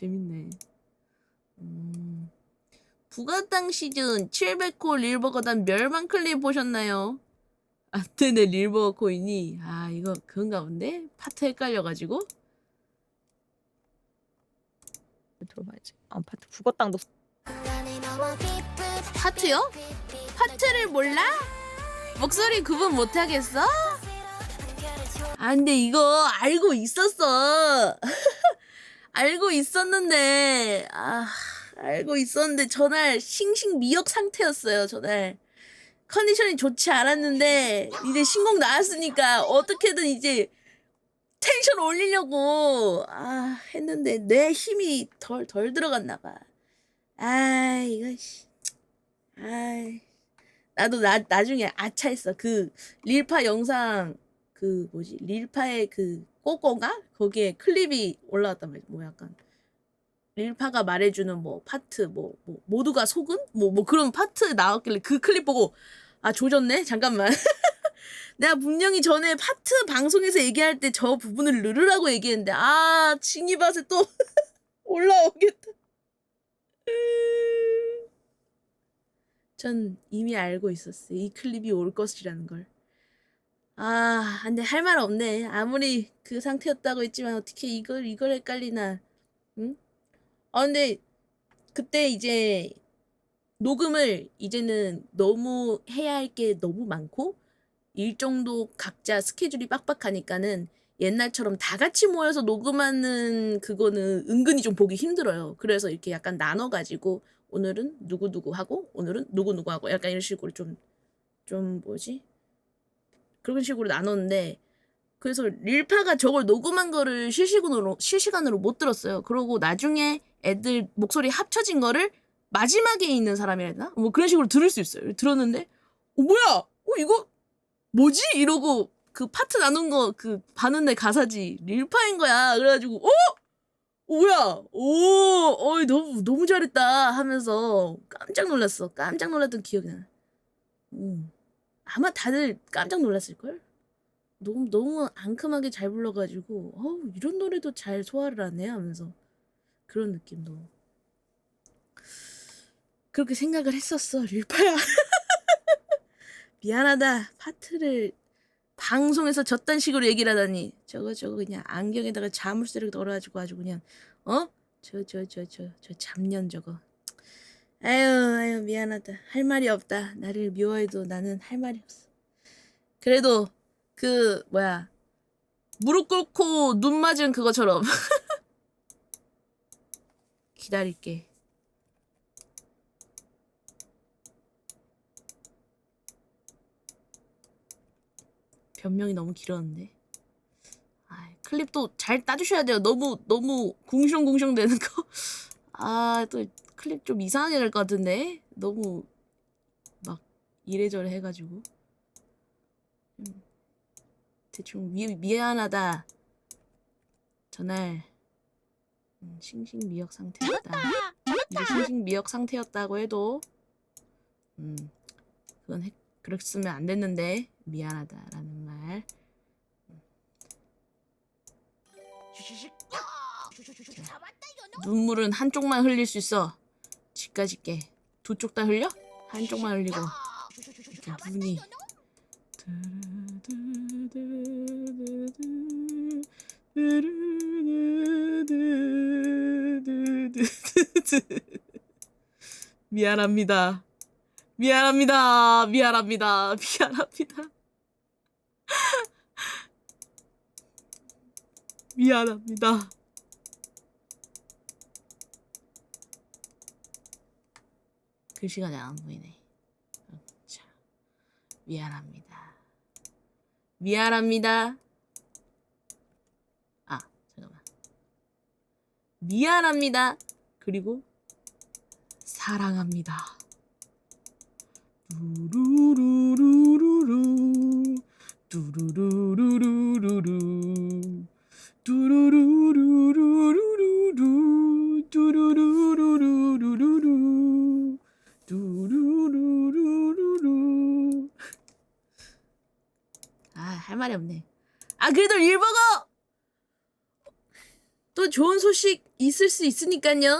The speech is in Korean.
재밌네. 음. 부가땅 시즌 700호 릴버거단 멸망 클립 보셨나요? 아, 네네, 릴버거 코인이. 아, 이거 그건가 본데? 파트 헷갈려가지고. 들어봐야지. 아 파트 북어땅도 파트요? 파트를 몰라? 목소리 구분 못하겠어? 아, 근데 이거 알고 있었어. 알고 있었는데, 아, 알고 있었는데, 전날 싱싱 미역 상태였어요, 전날. 컨디션이 좋지 않았는데, 이제 신곡 나왔으니까, 어떻게든 이제, 텐션 올리려고, 아, 했는데, 내 힘이 덜, 덜 들어갔나 봐. 아, 이거, 씨. 아이. 나도 나, 나중에 아차했어. 그, 릴파 영상, 그, 뭐지, 릴파의 그, 꼬꼬가? 거기에 클립이 올라왔단 말이야. 뭐 약간, 릴파가 말해주는 뭐, 파트, 뭐, 뭐 모두가 속은? 뭐, 뭐 그런 파트 나왔길래 그 클립 보고, 아, 조졌네? 잠깐만. 내가 분명히 전에 파트 방송에서 얘기할 때 저 부분을 누르라고 얘기했는데, 아, 징이밭에 또 올라오겠다. 전 이미 알고 있었어요. 이 클립이 올 것이라는 걸. 아, 근데 할 말 없네. 아무리 그 상태였다고 했지만 어떻게 이걸 이걸 헷갈리나. 응? 아, 근데 그때 이제 녹음을 이제는 너무 해야 할 게 너무 많고 일정도 각자 스케줄이 빡빡하니까는 옛날처럼 다 같이 모여서 녹음하는 그거는 은근히 좀 보기 힘들어요. 그래서 이렇게 약간 나눠가지고 오늘은 누구누구 하고 오늘은 누구누구 하고 약간 이런 식으로 좀, 좀 뭐지? 그런 식으로 나눴는데 그래서 릴파가 저걸 녹음한 거를 실시간으로, 실시간으로 못 들었어요. 그러고 나중에 애들 목소리 합쳐진 거를 마지막에 있는 사람이라 해야 되나? 뭐 그런 식으로 들을 수 있어요. 들었는데, 어, 뭐야? 어, 이거 뭐지? 이러고 그 파트 나눈 거 그 봤는데 가사지 릴파인 거야. 그래가지고 어? 어, 뭐야? 오, 어이 너무 너무 잘했다 하면서 깜짝 놀랐어. 깜짝 놀랐던 기억이 나. 음. 아마 다들 깜짝 놀랐을 걸. 너무 너무 앙큼하게 잘 불러가지고 어 이런 노래도 잘 소화를 하네 하면서 그런 느낌도 그렇게 생각을 했었어 릴파야. 미안하다 파트를 방송에서 저딴 식으로 얘기를 하다니 저거 저거 그냥 안경에다가 자물쇠를 넣어가지고 아주 그냥 어? 저 저 저 저 저 잡년 저거 아유 아유 미안하다 할 말이 없다 나를 미워해도 나는 할 말이 없어 그래도 그 뭐야 무릎 꿇고 눈 맞은 그거처럼 기다릴게 변명이 너무 길었는데. 아, 클립도 잘 따주셔야 돼요. 너무 너무 궁숑궁숑 되는 거. 아, 또 클립 좀 이상하게 될것 같은데. 너무 막 이래저래 해가지고. 음, 대충 미, 미안하다. 전날 음, 싱싱 미역 상태였다. 이게 싱싱 미역 상태였다고 해도 음, 그건 해, 그랬으면 안 됐는데 미안하다라는 말. 눈물은 한쪽만 흘릴 수 있어. 집까지 게. 두쪽 다 흘려? 한쪽만 흘리고. 이렇게 눈이. 미안합니다. 미안합니다. 미안합니다. 미안합니다. 미안합니다. 글씨가 잘 안 보이네. 어, 자, 미안합니다. 미안합니다. 아, 잠깐만. 미안합니다. 그리고 사랑합니다. 두루루루루루 두루루루루루루 할 말이 없네. 아, 그래도 릴버거! 또 좋은 소식 있을 수 있으니까요.